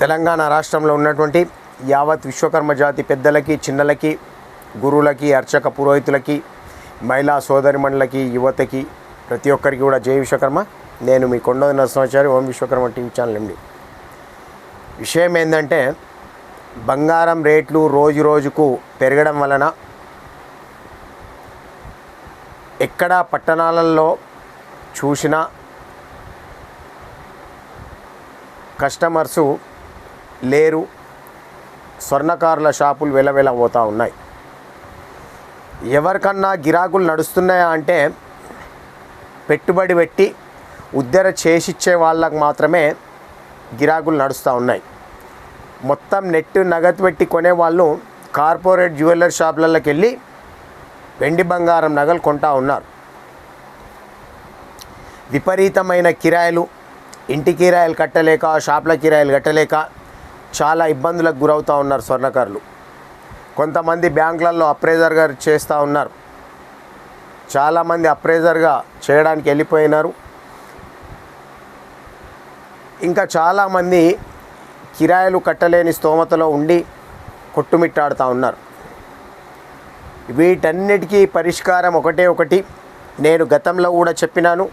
తెలంగాణ రాష్ట్రంలో ఉన్నటువంటి యావత్ విశ్వకర్మ జాతి పెద్దలకి చిన్నలకి గురువులకి అర్చక పురోహితులకి మహిళా సోదరిమణులకి యువతకి ప్రతి ఒక్కరికి కూడా జై విశ్వకర్మ. నేను మీ Konda Narasimhachari Om Vishwakarma TV channel MD. విషయం ఏంటంటే బంగారం రేట్లు రోజు రోజుకు పెరగడం వలన ఎక్కడ పట్టణాలలో చూసినా కస్టమర్సు లేరు. స్వర్ణకారుల షాపులు వెలవెల పోతూ ఉన్నాయి. ఎవరికన్నా గిరాకులు నడుస్తున్నాయా అంటే పెట్టుబడి పెట్టి ఉద్దర చేసిచ్చే వాళ్ళకు మాత్రమే గిరాకులు నడుస్తూ ఉన్నాయి. మొత్తం నెట్ నగదు పెట్టి కొనే వాళ్ళు కార్పొరేట్ జ్యువెలర్ షాపులలోకి వెళ్ళి వెండి బంగారం నగలు కొంటా ఉన్నారు. విపరీతమైన కిరాయిలు ఇంటి కిరాయిలు కట్టలేక షాపుల కిరాయిలు కట్టలేక చాలా ఇబ్బందులకు గురవుతూ ఉన్నారు స్వర్ణకారులు. కొంతమంది బ్యాంకులలో అప్రైజర్గా చేస్తూ ఉన్నారు. చాలామంది అప్రైజర్గా చేయడానికి వెళ్ళిపోయినారు. ఇంకా చాలామంది కిరాయిలు కట్టలేని స్తోమతలో ఉండి కొట్టుమిట్టాడుతూ ఉన్నారు. వీటన్నిటికీ పరిష్కారం ఒకటే ఒకటి. నేను గతంలో కూడా చెప్పినాను.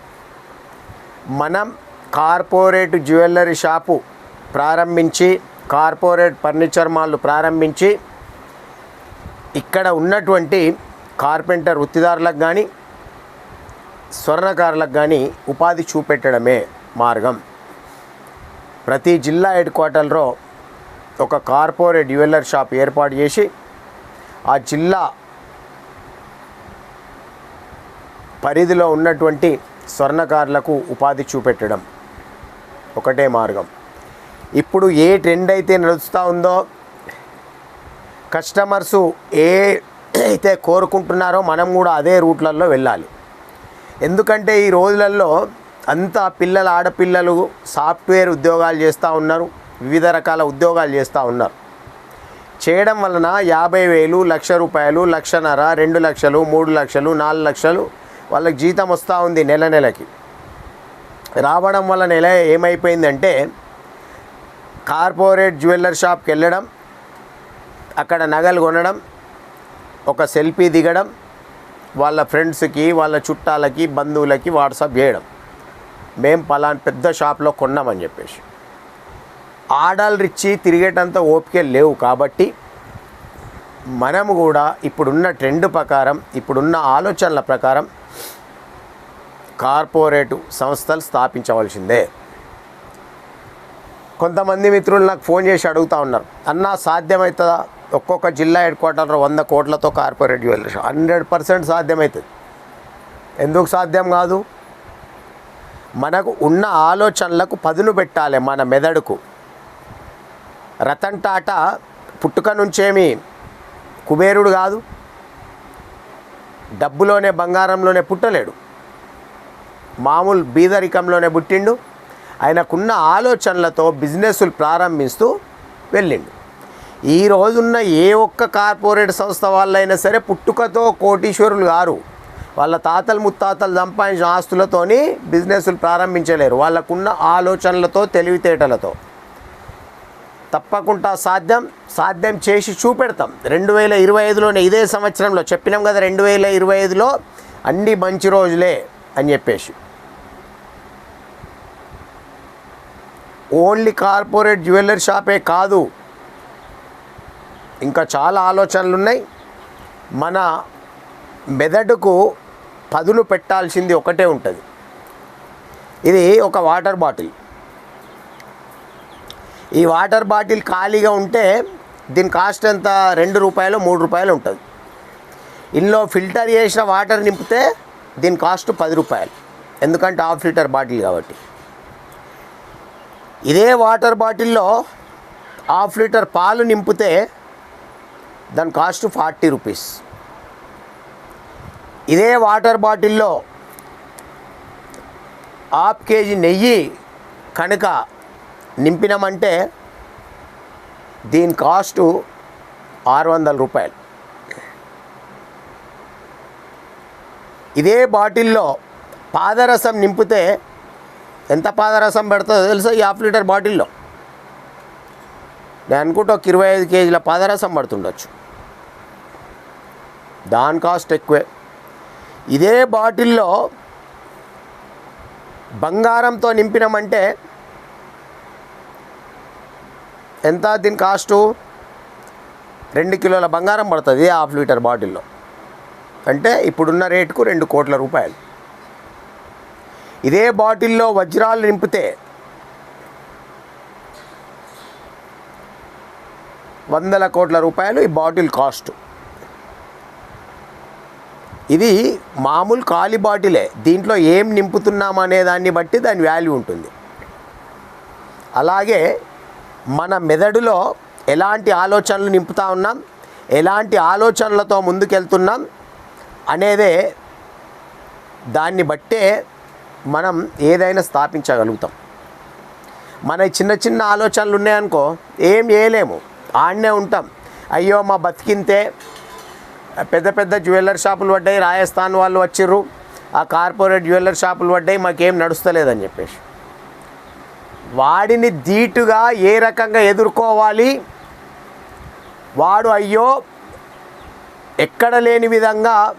మనం కార్పొరేట్ జ్యువెలరీ షాపు ప్రారంభించి కార్పొరేట్ ఫర్నిచర్ మాల్లు ప్రారంభించి ఇక్కడ ఉన్నటువంటి కార్పెంటర్ వృత్తిదారులకు కానీ స్వర్ణకారులకు కానీ ఉపాధి చూపెట్టడమే మార్గం. ప్రతి జిల్లా హెడ్ క్వార్టర్లో ఒక కార్పొరేట్ జ్యువెలర్ షాప్ ఏర్పాటు చేసి ఆ జిల్లా పరిధిలో ఉన్నటువంటి స్వర్ణకారులకు ఉపాధి చూపెట్టడం ఒకటే మార్గం. ఇప్పుడు ఏ ట్రెండ్ అయితే నడుస్తూ ఉందో కస్టమర్సు ఏ అయితే కోరుకుంటున్నారో మనం కూడా అదే రూట్లలో వెళ్ళాలి. ఎందుకంటే ఈ రోజులలో అంతా పిల్లలు ఆడపిల్లలు సాఫ్ట్వేర్ ఉద్యోగాలు చేస్తూ ఉన్నారు వివిధ రకాల ఉద్యోగాలు చేస్తూ ఉన్నారు. చేయడం వలన యాభై వేలు లక్ష రూపాయలు లక్షన్నర రెండు లక్షలు మూడు లక్షలు నాలుగు లక్షలు వాళ్ళకి జీతం వస్తూ ఉంది నెల నెలకి. రావడం వల్ల నెల ఏమైపోయిందంటే కార్పొరేట్ జ్యువెలర్ షాప్కి వెళ్ళడం అక్కడ నగలు కొనడం ఒక సెల్ఫీ దిగడం వాళ్ళ ఫ్రెండ్స్కి వాళ్ళ చుట్టాలకి బంధువులకి వాట్సాప్ చేయడం. మేము పలాన్ పెద్ద షాప్లో కొన్నామని చెప్పేసి. ఆర్డర్లు ఇచ్చి తిరిగేటంత ఓపిక లేవు కాబట్టి మనము కూడా ఇప్పుడున్న ట్రెండ్ ప్రకారం ఇప్పుడున్న ఆలోచనల ప్రకారం కార్పొరేటు సంస్థలు స్థాపించవలసిందే. కొంతమంది మిత్రులు నాకు ఫోన్ చేసి అడుగుతూ ఉన్నారు. అన్న సాధ్యమవుతుందా ఒక్కొక్క జిల్లా హెడ్ క్వార్టర్ వంద కోట్లతో corporate jewellery. Shop hundred percent సాధ్యమవుతుంది ఎందుకు సాధ్యం కాదు? మనకు ఉన్న ఆలోచనలకు పదును పెట్టాలి మన మెదడుకు. రతన్ టాటా పుట్టుక నుంచేమి కుబేరుడు కాదు. డబ్బులోనే బంగారంలోనే పుట్టలేడు. మామూలు బీదరికంలోనే పుట్టిండు. ఆయనకున్న ఆలోచనలతో బిజినెస్లు ప్రారంభిస్తూ వెళ్ళిండు. ఈ రోజున్న ఏ ఒక్క కార్పొరేట్ సంస్థ వాళ్ళైనా సరే పుట్టుకతో కోటీశ్వరులు గారు వాళ్ళ తాతలు ముత్తాతలు సంపాదించిన ఆస్తులతోని బిజినెస్లు ప్రారంభించలేరు. వాళ్ళకున్న ఆలోచనలతో తెలివితేటలతో. తప్పకుండా సాధ్యం సాధ్యం చేసి చూపెడతాం. రెండు వేల ఇరవై ఐదులోనే ఇదే సంవత్సరంలో చెప్పినాం కదా రెండు వేల ఇరవై ఐదులో అన్ని మంచి రోజులే అని చెప్పేసి. ఓన్లీ కార్పొరేట్ జ్యువెలరీ షాపే కాదు. ఇంకా చాలా ఆలోచనలు ఉన్నాయి మన మెదడుకు పదులు పెట్టాల్సింది ఒకటే ఉంటుంది. ఇది ఒక వాటర్ బాటిల్. ఈ వాటర్ బాటిల్ ఖాళీగా ఉంటే దీని కాస్ట్ ఎంత? రెండు రూపాయలు మూడు రూపాయలు ఉంటుంది. ఇందులో ఫిల్టర్ చేసిన వాటర్ నింపితే దీని కాస్ట్ పది రూపాయలు. ఎందుకంటే హాఫ్ లీటర్ బాటిల్ కాబట్టి. ఇదే వాటర్ బాటిల్లో హాఫ్ లీటర్ పాలు నింపితే దాని కాస్ట్ ఫార్టీ రూపీస్. ఇదే వాటర్ బాటిల్లో హాఫ్ కేజీ నెయ్యి కనుక నింపినామంటే దీని కాస్టు ఆరు వందల రూపాయలు. ఇదే బాటిల్లో పాదరసం నింపితే ఎంత పాదరసం పెడుతుందో తెలుసా ఈ హాఫ్ లీటర్ బాటిల్లో? నేను అనుకుంటే ఒక ఇరవై ఐదు కేజీల పాదరసం పడుతుండొచ్చు. దాని కాస్ట్ ఎక్కువే. ఇదే బాటిల్లో బంగారంతో నింపినామంటే ఎంత దీని కాస్టు? రెండు కిలోల బంగారం పడుతుంది హాఫ్ లీటర్ బాటిల్లో. అంటే ఇప్పుడున్న రేటుకు రెండు కోట్ల రూపాయలు. ఇదే బాటిల్లో వజ్రాలు నింపితే వందల కోట్ల రూపాయలు ఈ బాటిల్ కాస్ట్. ఇది మామూలు ఖాళీ బాటిలే. దీంట్లో ఏం నింపుతున్నాం అనే దాన్ని బట్టి దాని వాల్యూ ఉంటుంది. అలాగే మన మెదడులో ఎలాంటి ఆలోచనలు నింపుతా ఉన్నాం ఎలాంటి ఆలోచనలతో ముందుకెళ్తున్నాం అనేదే దాన్ని బట్టే మనం ఏదైనా స్థాపించగలుగుతాం. మన చిన్న చిన్న ఆలోచనలు ఉన్నాయనుకో ఏం చేయలేము. ఆడనే ఉంటాం. అయ్యో మా బతికింతే పెద్ద పెద్ద జ్యువెలర్ షాపులు పడ్డాయి రాజస్థాన్ వాళ్ళు వచ్చిర్రు. ఆ కార్పొరేట్ జ్యువెలర్ షాపులు పడ్డాయి మాకేం నడుస్తలేదని చెప్పేసి. వాడిని ధీటుగా ఏ రకంగా ఎదుర్కోవాలి? వాడు అయ్యో ఎక్కడ లేని విధంగా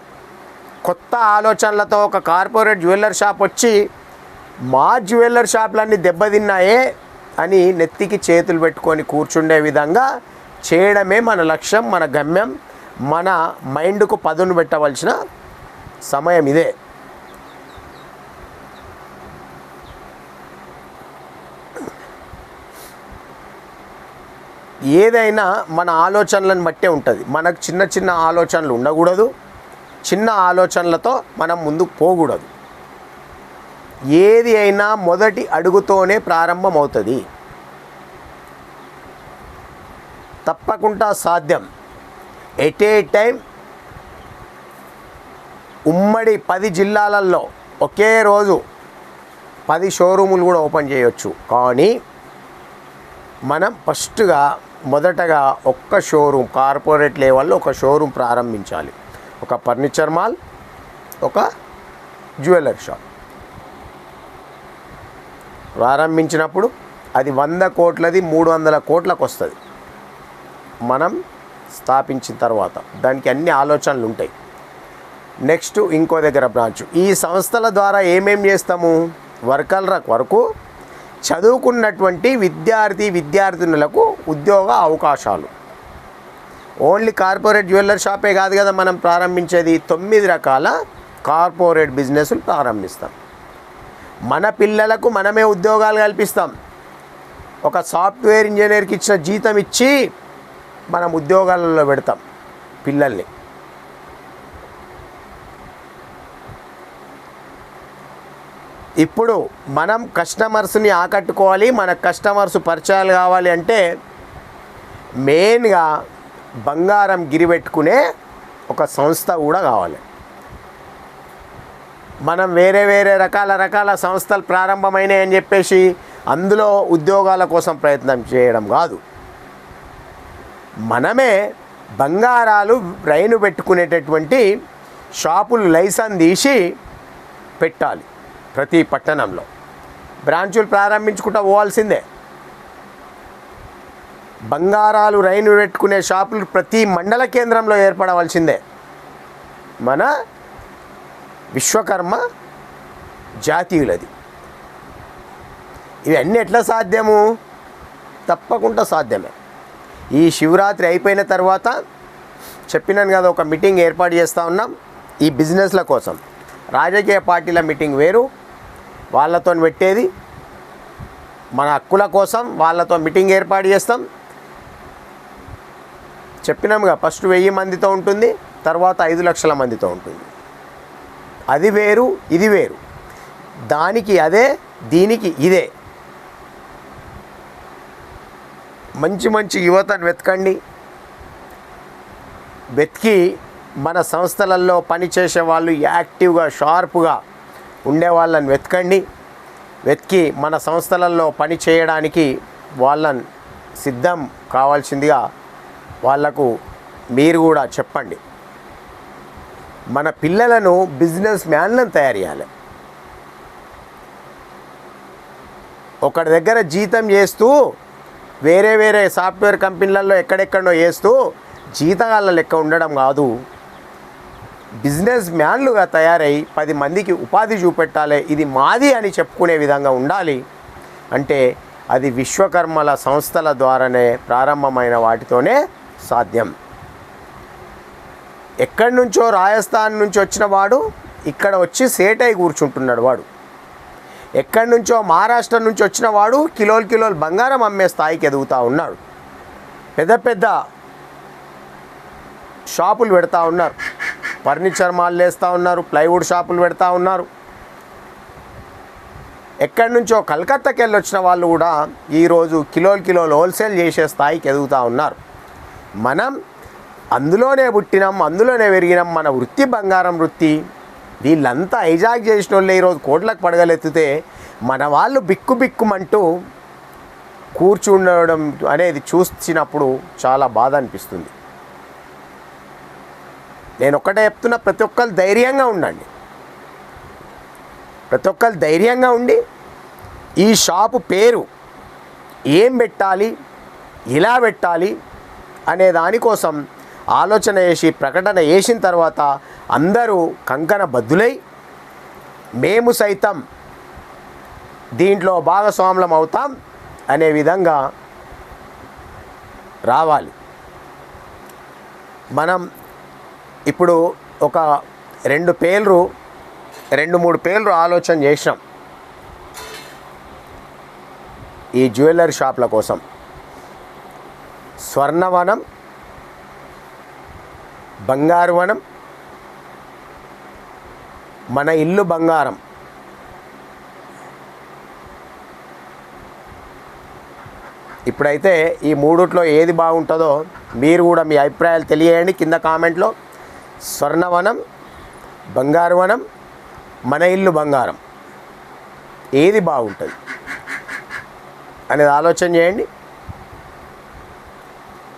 కొత్త ఆలోచనలతో ఒక కార్పొరేట్ జ్యువెలర్ షాప్ వచ్చి మా జ్యువెలర్ షాపులన్నీ దెబ్బతిన్నాయే అని నెత్తికి చేతులు పెట్టుకొని కూర్చుండే విధంగా చేయడమే మన లక్ష్యం మన గమ్యం మన మైండ్కు పదును పెట్టవలసిన సమయం ఇదే. ఏదైనా మన ఆలోచనలను బట్టే ఉంటుంది. మనకు చిన్న చిన్న ఆలోచనలు ఉండకూడదు. చిన్న ఆలోచనలతో మనం ముందుకు పోకూడదు. ఏది అయినా మొదటి అడుగుతోనే ప్రారంభమవుతుంది. తప్పకుండా సాధ్యం. ఎట్ ఏ టైం ఉమ్మడి పది జిల్లాలలో ఒకే రోజు పది షోరూములు కూడా ఓపెన్ చేయొచ్చు. కానీ మనం ఫస్ట్గా మొదటగా ఒక్క షోరూమ్ కార్పొరేట్ లెవెల్లో ఒక షోరూమ్ ప్రారంభించాలి. ఒక ఫర్నిచర్ మాల్ ఒక జ్యువెలరీ షాప్. ప్రారంభించినప్పుడు అది వంద కోట్లది మూడు వందల కోట్లకు వస్తుంది మనం స్థాపించిన తర్వాత దానికి అన్ని ఆలోచనలు ఉంటాయి. నెక్స్ట్ ఇంకో దగ్గర బ్రాంచ్ ఈ సంస్థల ద్వారా ఏమేం చేస్తాము? వర్కర్ల వరకు చదువుకున్నటువంటి విద్యార్థి విద్యార్థినులకు ఉద్యోగ అవకాశాలు. ఓన్లీ కార్పొరేట్ జ్యువెలర్ షాపే కాదు కదా మనం ప్రారంభించేది. తొమ్మిది రకాల కార్పొరేట్ బిజినెస్లు ప్రారంభిస్తాం. మన పిల్లలకు మనమే ఉద్యోగాలు కల్పిస్తాం. ఒక సాఫ్ట్వేర్ ఇంజనీర్కి ఇచ్చిన జీతం ఇచ్చి మనం ఉద్యోగాలలో పెడతాం పిల్లల్ని. ఇప్పుడు మనం కస్టమర్స్ని ఆకట్టుకోవాలి మన కస్టమర్స్ పరిచయాలు కావాలి అంటే మెయిన్గా బంగారం గిరిపెట్టుకునే ఒక సంస్థ కూడా కావాలి. మనం వేరే వేరే రకాల రకాల సంస్థలు ప్రారంభమైనాయని చెప్పేసి అందులో ఉద్యోగాల కోసం ప్రయత్నం చేయడం కాదు. మనమే బంగారాలు రైలు పెట్టుకునేటటువంటి షాపులు లైసెన్స్ తీసి పెట్టాలి ప్రతి పట్టణంలో. బ్రాంచులు ప్రారంభించుకుంటూ పోవాల్సిందే. బంగారాలు రైలు పెట్టుకునే షాపులు ప్రతి మండల కేంద్రంలో ఏర్పడవలసిందే. మన విశ్వకర్మ జాతీయులది. ఇవన్నీ ఎట్లా సాధ్యము? తప్పకుండా సాధ్యమే. ఈ శివరాత్రి అయిపోయిన తర్వాత చెప్పినాను కదా ఒక మీటింగ్ ఏర్పాటు చేస్తూ ఉన్నాం. ఈ బిజినెస్ల కోసం. రాజకీయ పార్టీల మీటింగ్ వేరు. వాళ్ళతో పెట్టేది. మన హక్కుల కోసం వాళ్ళతో మీటింగ్ ఏర్పాటు చేస్తాం. చెప్పినాముగా ఫస్ట్ వెయ్యి మందితో ఉంటుంది తర్వాత ఐదు లక్షల మందితో ఉంటుంది. అది వేరు ఇది వేరు. దానికి అదే దీనికి ఇదే. మంచి మంచి యువతను వెతకండి. వెతికి మన సంస్థలలో పనిచేసే వాళ్ళు యాక్టివ్గా షార్ప్గా ఉండే వాళ్ళని వెతకండి. వెతికి మన సంస్థలలో పని చేయడానికి వాళ్ళని సిద్ధం కావాల్సిందిగా వాళ్ళకు మీరు కూడా చెప్పండి. మన పిల్లలను బిజినెస్ మ్యాన్లను తయారు చేయాలి. ఒకటి దగ్గర జీతం చేస్తూ వేరే వేరే సాఫ్ట్వేర్ కంపెనీలలో ఎక్కడెక్కడో వేస్తూ జీతగాళ్ళ లెక్క ఉండడం కాదు. బిజినెస్ మ్యాన్లుగా తయారై పది మందికి ఉపాధి చూపెట్టాలి ఇది మాది అని చెప్పుకునే విధంగా ఉండాలి. అంటే అది విశ్వకర్మల సంస్థల ద్వారానే ప్రారంభమైన వాటితోనే సాధ్యం. ఎక్కడి నుంచో రాజస్థాన్ నుంచి వచ్చిన వాడు ఇక్కడ వచ్చి సేటై కూర్చుంటున్నాడు వాడు. ఎక్కడి నుంచో మహారాష్ట్ర నుంచి వచ్చిన వాడు కిలోలు కిలోలు బంగారం అమ్మే స్థాయికి ఎదుగుతూ ఉన్నాడు. పెద్ద పెద్ద షాపులు పెడతా ఉన్నారు. ఫర్నిచర్ మాల్ వేస్తూ ఉన్నారు ప్లైవుడ్ షాపులు పెడతా ఉన్నారు. ఎక్కడి నుంచో కలకత్తాకి వెళ్ళి వచ్చిన వాళ్ళు కూడా ఈరోజు కిలోలు కిలోలు హోల్సేల్ చేసే స్థాయికి ఎదుగుతూ ఉన్నారు. మనం అందులోనే పుట్టినాం అందులోనే పెరిగినాం మన వృత్తి బంగారం వృత్తి. వీళ్ళంతా హైజాక్ చేసిన వాళ్ళే ఈరోజు కోట్లకు పడగలెత్తితే మన వాళ్ళు బిక్కు బిక్కుమంటూ కూర్చుండడం అనేది చూసినప్పుడు చాలా బాధ అనిపిస్తుంది. నేను ఒక్కటే చెప్తున్నా ప్రతి ఒక్కరు ధైర్యంగా ఉండండి. ప్రతి ఒక్కరు ధైర్యంగా ఉండి ఈ షాపు పేరు ఏం పెట్టాలి ఎలా పెట్టాలి అనే దానికోసం ఆలోచన చేసి ప్రకటన చేసిన తర్వాత అందరూ కంకణ బద్దులై మేము సైతం దీంట్లో భాగస్వాములం అవుతాం అనే విధంగా రావాలి. మనం ఇప్పుడు ఒక రెండు పేర్లు రెండు మూడు పేర్లు ఆలోచన చేసినాం ఈ జ్యువెలరీ షాప్ల కోసం. స్వర్ణవనం బంగారు వనం మన ఇల్లు బంగారం. ఇప్పుడైతే ఈ మూడిట్లో ఏది బాగుంటుందో మీరు కూడా మీ అభిప్రాయాలు తెలియజేయండి కింద కామెంట్లో. స్వర్ణవనం బంగారు వనం మన ఇల్లు బంగారం. ఏది బాగుంటుంది? అనేది ఆలోచన చేయండి.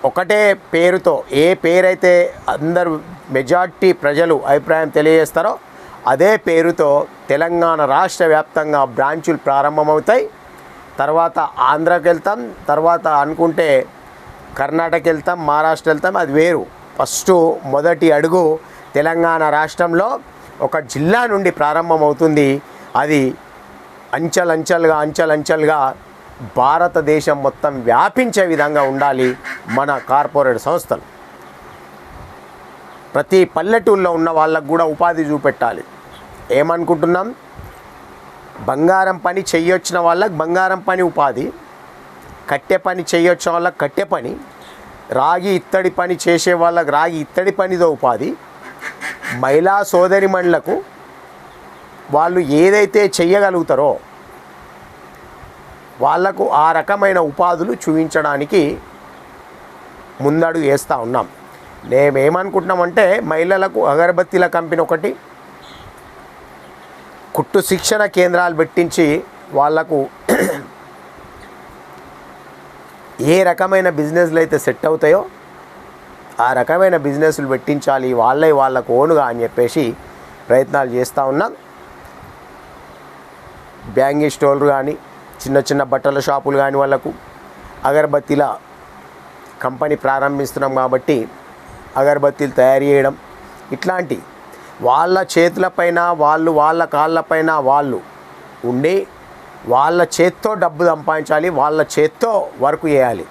ఒకటే పేరుతో ఏ పేరైతే అందరు మెజార్టీ ప్రజలు అభిప్రాయం తెలియజేస్తారో అదే పేరుతో తెలంగాణ రాష్ట్ర వ్యాప్తంగా బ్రాంచులు ప్రారంభమవుతాయి. తర్వాత ఆంధ్రాకి వెళ్తాం తర్వాత అనుకుంటే కర్ణాటక వెళ్తాం మహారాష్ట్ర వెళ్తాం అది వేరు. ఫస్ట్ మొదటి అడుగు తెలంగాణ రాష్ట్రంలో ఒక జిల్లా నుండి ప్రారంభమవుతుంది. అది అంచెలంచెలుగా అంచెలంచెలుగా భారతదేశం మొత్తం వ్యాపించే విధంగా ఉండాలి. మన కార్పొరేట్ సంస్థలు. ప్రతి పల్లెటూళ్ళలో ఉన్న వాళ్ళకు కూడా ఉపాధి చూపెట్టాలి. ఏమనుకుంటున్నాం? బంగారం పని చెయ్యొచ్చిన వాళ్ళకి బంగారం పని ఉపాధి కట్టె పని చేయొచ్చిన వాళ్ళకి కట్టె పని రాగి ఇత్తడి పని చేసే వాళ్ళకి రాగి ఇత్తడి పనిదో ఉపాధి మహిళా సోదరిమణులకు వాళ్ళు ఏదైతే చెయ్యగలుగుతారో వాళ్ళకు ఆ రకమైన ఉపాధులు చూపించడానికి ముందడుగు వేస్తూ ఉన్నాం. మేమేమనుకుంటున్నామంటే మహిళలకు అగరబత్తీల కంపెనీ ఒకటి కుట్టు శిక్షణ కేంద్రాలు పెట్టించి వాళ్ళకు ఏ రకమైన బిజినెస్లు అయితే సెట్ అవుతాయో ఆ రకమైన బిజినెస్లు పెట్టించాలి వాళ్ళే వాళ్ళకు ఓనుగా అని చెప్పేసి ప్రయత్నాలు చేస్తూ ఉన్నాం. బ్యాంగిల్ స్టోర్లు కానీ చిన్న చిన్న బట్టల షాపులు కానీ వాళ్ళకు అగరబత్తీల కంపెనీ ప్రారంభిస్తున్నాం కాబట్టి అగరబత్తీలు తయారు చేయడం ఇట్లాంటి వాళ్ళ చేతులపైన వాళ్ళు వాళ్ళ కాళ్ళపైన వాళ్ళు ఉండి వాళ్ళ చేత్తో డబ్బు సంపాదించాలి వాళ్ళ చేత్తో వర్క్ చేయాలి.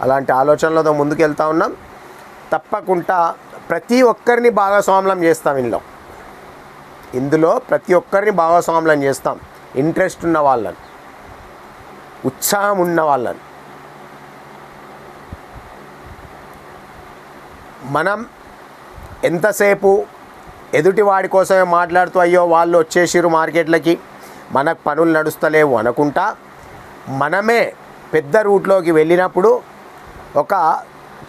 అలాంటి ఆలోచనలతో ముందుకెళ్తా ఉన్నాం. తప్పకుండా ప్రతి ఒక్కరిని భాగస్వామ్యం చేస్తాం ఇందులో. ఇందులో ప్రతి ఒక్కరిని భాగస్వామ్యం చేస్తాం. ఇంట్రెస్ట్ ఉన్న వాళ్ళని ఉత్సాహం ఉన్న వాళ్ళని. మనం ఎంతసేపు ఎదుటి వాడి కోసమే మాట్లాడుతూ అయ్యో వాళ్ళు వచ్చేసిరు మార్కెట్లకి మనకు పనులు నడుస్తలేవు అనుకుంటా మనమే పెద్ద రూట్లోకి వెళ్ళినప్పుడు ఒక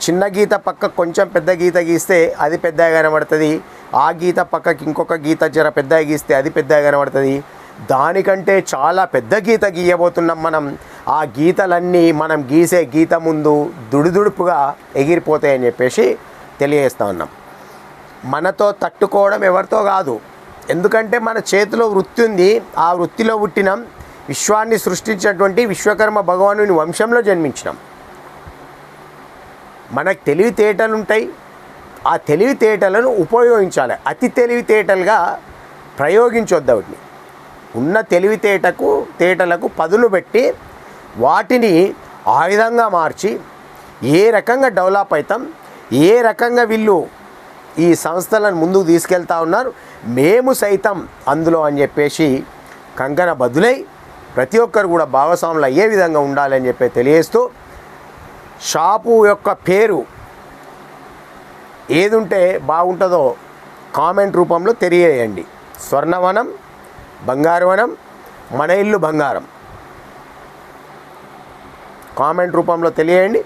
చిన్న గీత పక్క కొంచెం పెద్ద గీత గీస్తే అది పెద్దగా కనబడుతుంది ఆ గీత పక్కకి ఇంకొక గీత జర పెద్దగా గీస్తే అది పెద్దగా కనబడుతుంది. దానికంటే చాలా పెద్ద గీత గీయబోతున్నాం మనం. ఆ గీతలన్నీ మనం గీసే గీత ముందు దుడుదుడుపుగా ఎగిరిపోతాయని చెప్పేసి తెలియజేస్తా ఉన్నాం. మనతో తట్టుకోవడం ఎవరితో కాదు. ఎందుకంటే మన చేతిలో వృత్తి ఉంది. ఆ వృత్తిలో పుట్టినాం విశ్వాన్ని సృష్టించినటువంటి విశ్వకర్మ భగవానుని వంశంలో జన్మించినాం. మనకు తెలివితేటలు ఉంటాయి. ఆ తెలివితేటలను ఉపయోగించాలి. అతి తెలివితేటలుగా ప్రయోగించొద్దు వాటిని. ఉన్న తెలివితేటకు తేటలకు పదులు పెట్టి వాటిని ఆయుధంగా మార్చి ఏ రకంగా డెవలప్ అవుతాం ఏ రకంగా వీళ్ళు ఈ సంస్థలను ముందుకు తీసుకెళ్తా ఉన్నారు మేము సైతం అందులో అని చెప్పేసి కంకణ బదులై ప్రతి ఒక్కరు కూడా భాగస్వాములు అయ్యే విధంగా ఉండాలని చెప్పి తెలియజేస్తూ షాపు యొక్క పేరు ఏదుంటే బాగుంటుందో కామెంట్ రూపంలో తెలియజేయండి. స్వర్ణవనం బంగారవనం మన ఇల్లు బంగారం. కామెంట్ రూపంలో తెలియజేయండి.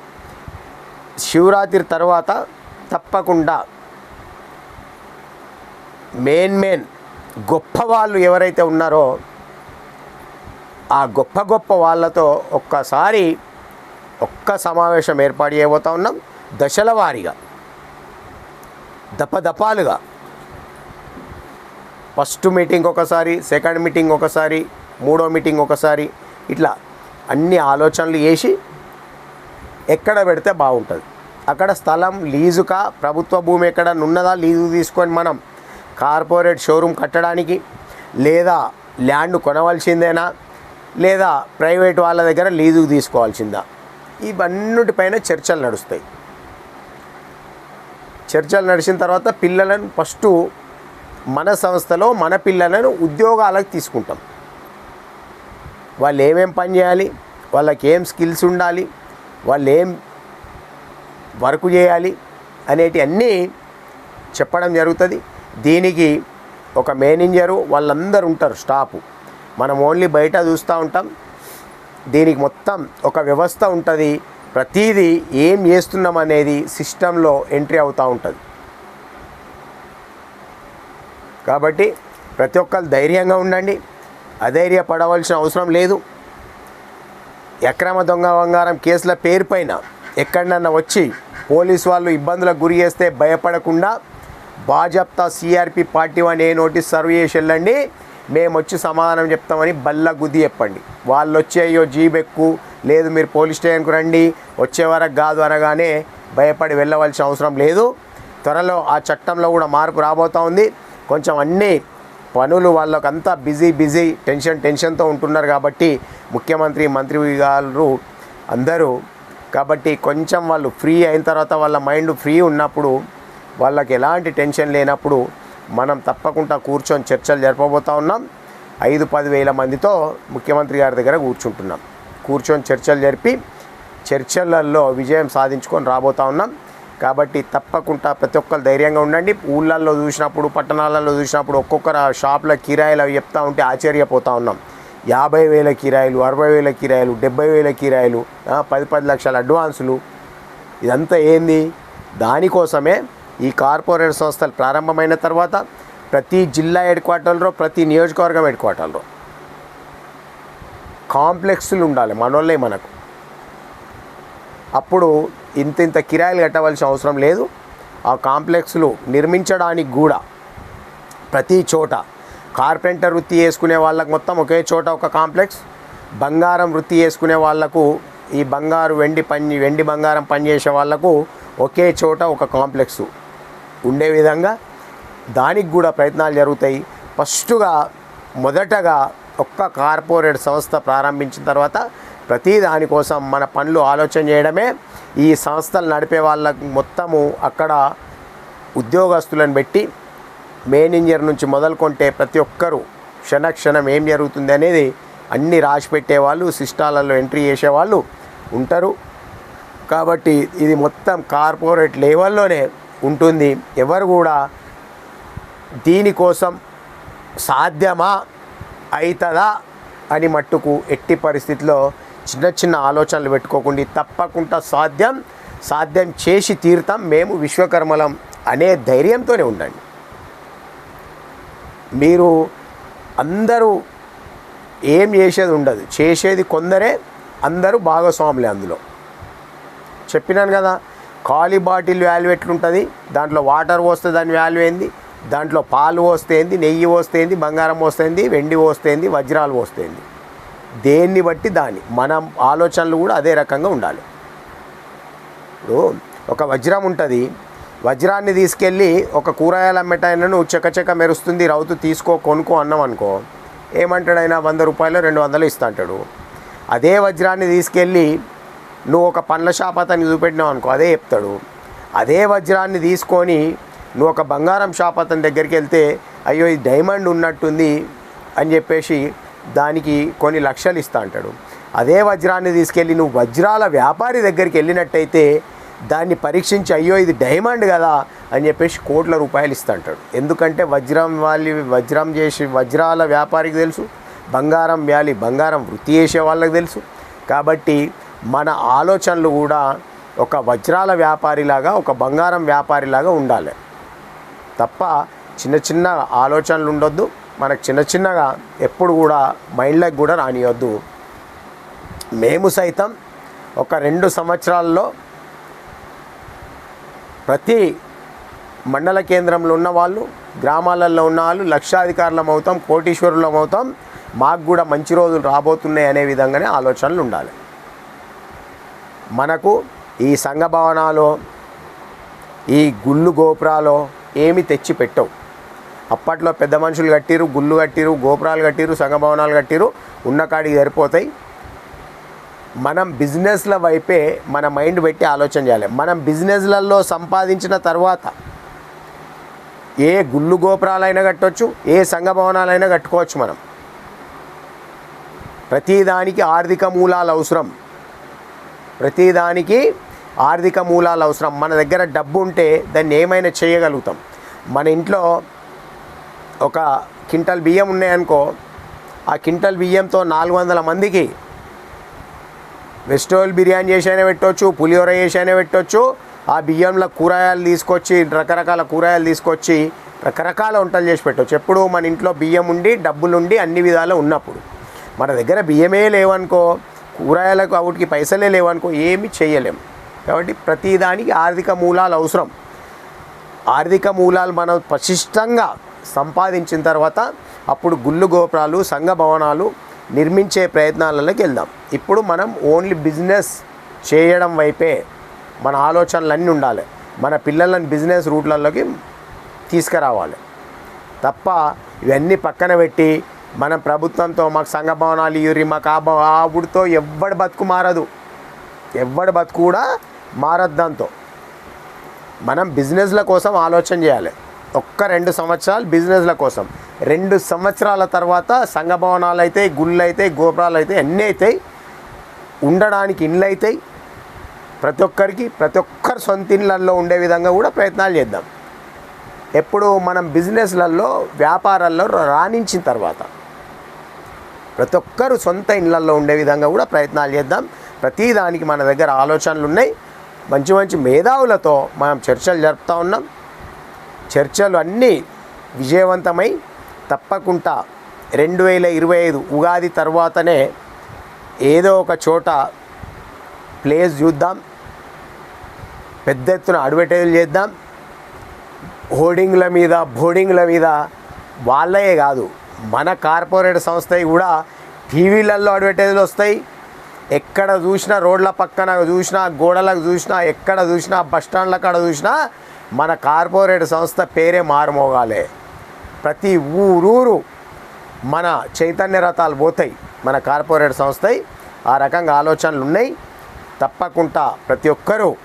శివరాత్రి తర్వాత తప్పకుండా మెయిన్ మెయిన్ గొప్ప వాళ్ళు ఎవరైతే ఉన్నారో ఆ గొప్ప గొప్ప వాళ్ళతో ఒక్కసారి ఒక్క సమావేశం ఏర్పాటు చేయబోతా ఉన్నాం. దశల వారీగా దపదపాలుగా. ఫస్ట్ మీటింగ్ ఒకసారి సెకండ్ మీటింగ్ ఒకసారి మూడో మీటింగ్ ఒకసారి ఇట్లా అన్ని ఆలోచనలు చేసి ఎక్కడ పెడితే బాగుంటుంది. అక్కడ స్థలం లీజుకా ప్రభుత్వ భూమి ఎక్కడ ఉన్నదా లీజు తీసుకొని మనం కార్పొరేట్ షోరూమ్ కట్టడానికి లేదా ల్యాండ్ కొనవలసిందేనా? లేదా ప్రైవేట్ వాళ్ళ దగ్గర లీజుకు తీసుకోవాల్సిందా? ఇవన్నిటిపైన చర్చలు నడుస్తాయి. చర్చలు నడిచిన తర్వాత పిల్లలను ఫస్ట్ మన సంస్థలో మన పిల్లలను ఉద్యోగాలకు తీసుకుంటాం. వాళ్ళు ఏమేం పని చేయాలి? వాళ్ళకి ఏం స్కిల్స్ ఉండాలి? వాళ్ళు ఏం వర్క్ చేయాలి అనేటి అన్నీ చెప్పడం జరుగుతుంది. దీనికి ఒక మేనేజరు వాళ్ళందరూ ఉంటారు స్టాఫ్. మనం ఓన్లీ బయట చూస్తూ ఉంటాం. దీనికి మొత్తం ఒక వ్యవస్థ ఉంటుంది. ప్రతిదీ ఏం చేస్తున్నాం అనేది సిస్టంలో ఎంట్రీ అవుతూ ఉంటుంది. కాబట్టి ప్రతి ఒక్కరు ధైర్యంగా ఉండండి. అధైర్యపడవలసిన అవసరం లేదు. అక్రమ దొంగ బంగారం కేసుల పేరుపైన ఎక్కడన్నా వచ్చి పోలీస్ వాళ్ళు ఇబ్బందులకు గురి చేస్తే భయపడకుండా భాజప్తా CRP party one A notice serve చేసి వెళ్ళండి. మేము వచ్చి సమాధానం చెప్తామని బల్ల గుద్ది చెప్పండి. వాళ్ళు వచ్చి అయ్యో జీబెక్కు లేదు మీరు పోలీస్ స్టేషన్కు రండి వచ్చే వరకు కాదు అనగానే భయపడి వెళ్ళవలసిన అవసరం లేదు. త్వరలో ఆ చట్టంలో కూడా మార్పు రాబోతూ ఉంది. కొంచెం అన్నీ పనులు వాళ్ళకంతా బిజీ బిజీ టెన్షన్ టెన్షన్తో ఉంటున్నారు కాబట్టి ముఖ్యమంత్రి మంత్రి గారు అందరూ కాబట్టి కొంచెం వాళ్ళు ఫ్రీ అయిన తర్వాత వాళ్ళ మైండ్ ఫ్రీ ఉన్నప్పుడు వాళ్ళకి ఎలాంటి టెన్షన్ లేనప్పుడు మనం తప్పకుండా కూర్చొని చర్చలు జరపబోతా ఉన్నాం. ఐదు పది వేల మందితో ముఖ్యమంత్రి గారి దగ్గర కూర్చుంటున్నాం. కూర్చొని చర్చలు జరిపి చర్చలలో విజయం సాధించుకొని రాబోతా ఉన్నాం. కాబట్టి తప్పకుండా ప్రతి ఒక్కరు ధైర్యంగా ఉండండి. ఊళ్ళల్లో చూసినప్పుడు పట్టణాలలో చూసినప్పుడు ఒక్కొక్కరు ఆ షాప్ల కిరాయిలు అవి చెప్తా ఉంటే ఆశ్చర్యపోతా ఉన్నాం. యాభై వేల కిరాయిలు అరవై వేల కిరాయిలు డెబ్బై వేల కిరాయిలు పది పది లక్షల అడ్వాన్సులు. ఇదంతా ఏంది? దానికోసమే ఈ కార్పొరేట్ సంస్థలు ప్రారంభమైన తర్వాత ప్రతి జిల్లా హెడ్ క్వార్టర్లో ప్రతి నియోజకవర్గం హెడ్ క్వార్టర్లో కాంప్లెక్స్లు ఉండాలి మనోళ్ళే మనకు. అప్పుడు ఇంత ఇంత కిరాయిలు కట్టవలసిన అవసరం లేదు. ఆ కాంప్లెక్స్లు నిర్మించడానికి కూడా ప్రతి చోట కార్పెంటర్ వృత్తి చేసుకునే వాళ్ళకు మొత్తం ఒకే చోట ఒక కాంప్లెక్స్. బంగారం వృత్తి చేసుకునే వాళ్ళకు ఈ బంగారు వెండి పని వెండి బంగారం పనిచేసే వాళ్ళకు ఒకే చోట ఒక కాంప్లెక్స్ ఉండే విధంగా దానికి కూడా ప్రయత్నాలు జరుగుతాయి. ఫస్ట్గా మొదటగా ఒక్క కార్పొరేట్ సంస్థ ప్రారంభించిన తర్వాత ప్రతి దానికోసం మన పనులు ఆలోచన చేయడమే ఈ సంస్థలు నడిపే వాళ్ళకు మొత్తము అక్కడ ఉద్యోగస్తులను పెట్టి మేనేజర్ నుంచి మొదలుకొంటే ప్రతి ఒక్కరూ క్షణక్షణం ఏం జరుగుతుంది అనేది అన్నీ రాసి పెట్టేవాళ్ళు సిస్టాలలో ఎంట్రీ చేసేవాళ్ళు ఉంటారు. కాబట్టి ఇది మొత్తం కార్పొరేట్ లెవెల్లోనే ఉంటుంది. ఎవరు కూడా దీనికోసం సాధ్యమా అవుతుందా అని మట్టుకు ఎట్టి పరిస్థితిలో చిన్న చిన్న ఆలోచనలు పెట్టుకోకుండా తప్పకుండా సాధ్యం సాధ్యం చేసి తీరుతాం మేము విశ్వకర్మలం అనే ధైర్యంతోనే ఉండండి. మీరు అందరూ ఏం చేసేది ఉండదు. చేసేది కొందరే అందరూ భాగస్వాములే అందులో. చెప్పినాను కదా ఖాళీ బాటిల్ వాల్యూ ఎట్లుంటుంది? దాంట్లో వాటర్ పోస్తే దాని వాల్యూ ఏంది? దాంట్లో పాలు పోస్తేంది నెయ్యి పోస్తేంది బంగారం పోస్తేంది వెండి పోస్తేంది వజ్రాలు పోస్తేంది దేన్ని బట్టి దాన్ని? మనం ఆలోచనలు కూడా అదే రకంగా ఉండాలి. ఇప్పుడు ఒక వజ్రం ఉంటుంది. వజ్రాన్ని తీసుకెళ్ళి ఒక కూరగాయల అమ్మేటాయన నువ్వు మెరుస్తుంది. రౌతు తీసుకో కొనుక్కో అన్నాం అనుకో ఏమంటాడు ఆయన వంద రూపాయలు రెండు వందలు ఇస్తా అంటాడు. అదే వజ్రాన్ని తీసుకెళ్ళి నువ్వు ఒక పండ్ల షాప్ అతనికి చూపెట్టినావు అనుకో అదే చెప్తాడు. అదే వజ్రాన్ని తీసుకొని నువ్వు ఒక బంగారం షాప్ అతని దగ్గరికి వెళ్తే అయ్యో ఇది డైమండ్ ఉన్నట్టుంది అని చెప్పేసి దానికి కొన్ని లక్షలు ఇస్తా అంటాడు. అదే వజ్రాన్ని తీసుకెళ్ళి నువ్వు వజ్రాల వ్యాపారి దగ్గరికి వెళ్ళినట్టయితే దాన్ని పరీక్షించి అయ్యో ఇది డైమండ్ కదా అని చెప్పేసి కోట్ల రూపాయలు ఇస్తా అంటాడు. ఎందుకంటే వజ్రం వాళ్ళు వజ్రం చేసి వజ్రాల వ్యాపారికి తెలుసు బంగారం వ్యాలి బంగారం వృత్తి చేసే వాళ్ళకి తెలుసు. కాబట్టి మన ఆలోచనలు కూడా ఒక వజ్రాల వ్యాపారిలాగా ఒక బంగారం వ్యాపారిలాగా ఉండాలి. తప్ప చిన్న చిన్న ఆలోచనలు ఉండొద్దు. మనకు చిన్న చిన్నగా ఎప్పుడు కూడా మైండ్లోకి కూడా రానియొద్దు. మేము సైతం ఒక రెండు సంవత్సరాల్లో ప్రతి మండల కేంద్రంలో ఉన్న వాళ్ళు గ్రామాలలో ఉన్న వాళ్ళు లక్షాధికారులం అవుతాం కోటీశ్వరులం అవుతాం మాకు కూడా మంచి రోజులు రాబోతున్నాయి అనే విధంగానే ఆలోచనలు ఉండాలి. మనకు ఈ సంఘ భవనాలు ఈ గుళ్ళు గోపురాలు ఏమి తెచ్చి పెట్టవు అప్పట్లో పెద్ద మనుషులు కట్టిరు గుళ్ళు కట్టిరు గోపురాలు కట్టిరు సంఘభవనాలు కట్టిరు ఉన్న కాడికి సరిపోతాయి. మనం బిజినెస్ల వైపే మన మైండ్ పెట్టి ఆలోచన చేయాలి. మనం బిజినెస్లలో సంపాదించిన తర్వాత ఏ గుళ్ళు గోపురాలైనా కట్టవచ్చు ఏ సంఘభవనాలైనా కట్టుకోవచ్చు మనం. ప్రతిదానికి ఆర్థిక మూలాలు అవసరం. ప్రతిదానికి ఆర్థిక మూలాలు అవసరం. మన దగ్గర డబ్బు ఉంటే దాన్ని ఏమైనా చేయగలుగుతాం. మన ఇంట్లో ఒక క్వింటల్ బియ్యం ఉన్నాయనుకో ఆ క్వింటల్ బియ్యంతో నాలుగు వందల మందికి వెజిటబుల్ బిర్యానీ చేసైనా పెట్టవచ్చు పులిహోర చేసైనా పెట్టవచ్చు ఆ బియ్యంలో కూరగాయలు తీసుకొచ్చి రకరకాల కూరగాయలు తీసుకొచ్చి రకరకాల వంటలు చేసి పెట్టవచ్చు ఎప్పుడు మన ఇంట్లో బియ్యం ఉండి డబ్బులుండి అన్ని విధాలు ఉన్నప్పుడు. మన దగ్గర బియ్యమే లేవనుకో కూరగాయలకు అవుటికి పైసలే లేవనుకో ఏమి చేయలేము కాబట్టి ప్రతిదానికి ఆర్థిక మూలాలు అవసరం. ఆర్థిక మూలాలు మనం పశిష్టంగా సంపాదించిన తర్వాత అప్పుడు గుళ్ళు గోపురాలు సంఘ భవనాలు నిర్మించే ప్రయత్నాలలోకి వెళ్దాం. ఇప్పుడు మనం ఓన్లీ బిజినెస్ చేయడం వైపే మన ఆలోచనలన్నీ ఉండాలి. మన పిల్లలను బిజినెస్ రూట్లలోకి తీసుకురావాలి. తప్ప ఇవన్నీ పక్కన పెట్టి మనం ప్రభుత్వంతో మాకు సంఘ భవనాలు ఇవ్వరి మాకు ఆ ఆవుడితో ఎవ్వడి బతుకు మారదు. ఎవ్వడి బతుకు కూడా మారద్దంతో. మనం బిజినెస్ల కోసం ఆలోచన చేయాలి. ఒక్క రెండు సంవత్సరాలు బిజినెస్ల కోసం. రెండు సంవత్సరాల తర్వాత సంఘ భవనాలు అవుతాయి గుళ్ళు అవుతాయి గోపురాలు అవుతాయి అన్నీ అవుతాయి ఉండడానికి ఇండ్లు అవుతాయి ప్రతి ఒక్కరికి ప్రతి ఒక్కరు సొంత ఇళ్ళల్లో ఉండే విధంగా కూడా ప్రయత్నాలు చేద్దాం. ఎప్పుడు మనం బిజినెస్లలో వ్యాపారాల్లో రాణించిన తర్వాత ప్రతి ఒక్కరు సొంత ఇళ్ళల్లో ఉండే విధంగా కూడా ప్రయత్నాలు చేద్దాం. ప్రతి దానికి మన దగ్గర ఆలోచనలు ఉన్నాయి. మంచి మంచి మేధావులతో మనం చర్చలు జరుపుతూ ఉన్నాం. చర్చలు అన్నీ విజయవంతమై తప్పకుండా రెండు వేల ఇరవై ఐదు ఉగాది తర్వాతనే ఏదో ఒక చోట ప్లేస్ చూద్దాం. పెద్ద ఎత్తున అడ్వర్టైజ్ చేద్దాం. హోర్డింగ్ల మీద బోర్డింగ్ల మీద వాళ్ళయే కాదు మన కార్పొరేట్ సంస్థవి కూడా టీవీలలో అడ్వర్టైజ్లు వస్తాయి. ఎక్కడ చూసినా రోడ్ల పక్కన చూసినా గోడలకు చూసినా ఎక్కడ చూసినా బస్ స్టాండ్ల కాడ చూసినా మన కార్పొరేట్ సంస్థ పేరే మారుమోగాలే. ప్రతి ఊరూరు మన చైతన్య రథాలు పోతాయి. మన కార్పొరేట్ సంస్థయి ఆ రకంగా ఆలోచనలు ఉన్నాయి తప్పకుండా ప్రతి ఒక్కరూ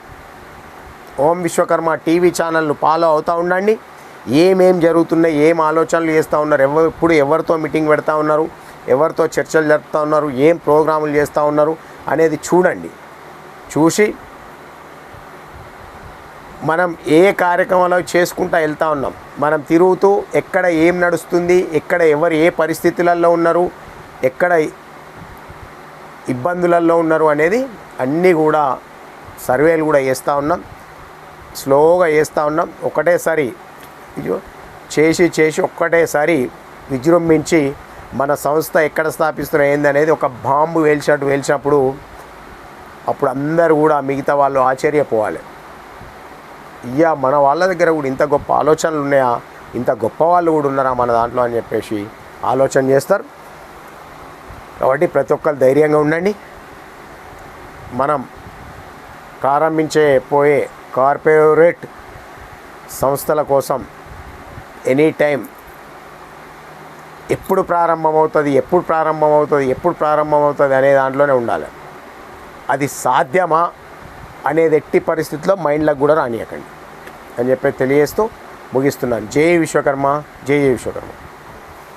ఓం విశ్వకర్మ టీవీ ఛానల్ను ఫాలో అవుతూ ఉండండి. ఏమేం జరుగుతున్నాయి ఏం ఆలోచనలు చేస్తూ ఉన్నారు ఎవరు ఇప్పుడు ఎవరితో మీటింగ్ పెడతా ఉన్నారు ఎవరితో చర్చలు జరుపుతూ ఉన్నారు ఏం ప్రోగ్రాములు చేస్తూ ఉన్నారు అనేది చూడండి. చూసి మనం ఏ కార్యక్రమాలు చేసుకుంటా వెళ్తూ ఉన్నాం. మనం తిరుగుతూ ఎక్కడ ఏం నడుస్తుంది ఎక్కడ ఎవరు ఏ పరిస్థితులలో ఉన్నారు ఎక్కడ ఇబ్బందులలో ఉన్నారు అనేది అన్నీ కూడా సర్వేలు కూడా చేస్తూ ఉన్నాం. స్లోగా చేస్తూ ఉన్నాం. ఒకటేసారి చేసి చేసి ఒక్కటేసారి విజృంభించి మన సంస్థ ఎక్కడ స్థాపిస్తున్న ఏందనేది ఒక బాంబు వేల్చినట్టు వేల్చినప్పుడు అప్పుడు అందరూ కూడా మిగతా వాళ్ళు ఆశ్చర్యపోవాలి. ఇయ్యా మన వాళ్ళ దగ్గర కూడా ఇంత గొప్ప ఆలోచనలు ఉన్నాయా? ఇంత గొప్ప వాళ్ళు కూడా ఉన్నారా మన దాంట్లో అని చెప్పేసి ఆలోచన చేస్తారు. కాబట్టి ప్రతి ఒక్కరు ధైర్యంగా ఉండండి. మనం ప్రారంభించే పోయే కార్పొరేట్ సంస్థల కోసం ఎనీ టైం ఎప్పుడు ప్రారంభమవుతుంది ఎప్పుడు ప్రారంభమవుతుంది ఎప్పుడు ప్రారంభమవుతుంది అనే దాంట్లోనే ఉండాలి. అది సాధ్యమా? అనేది ఎట్టి పరిస్థితిలో మైండ్లకు కూడా రానియకండి. అని చెప్పి తెలియజేస్తూ ముగిస్తున్నాను. జై విశ్వకర్మ జై జై విశ్వకర్మ.